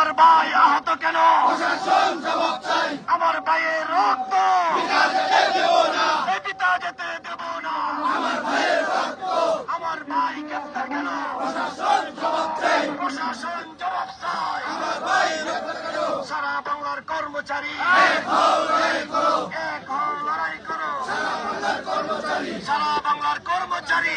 আমার ভাই আহত কেন? আমার ভাইয়ের রক্ত। পিতা যেতে দেব না। আমার ভাই গ্রেপ্তার কেন? প্রশাসন জবাব চাই। সারা বাংলার কর্মচারী। এক লড়াই করো। সারা বাংলার কর্মচারী।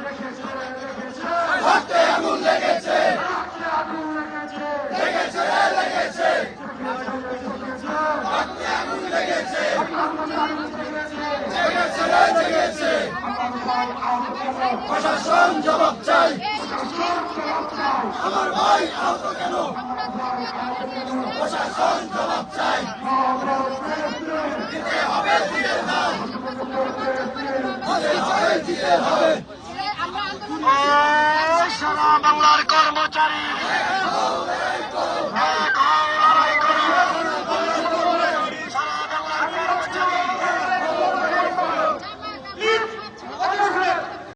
প্রশাসন জবাব চাই। আমার ভাই আহত কেন? প্রশাসন জবাব চাই। দিতে হবে দিতে হবে। দিতে হবে সারা বাংলার কর্মচারী।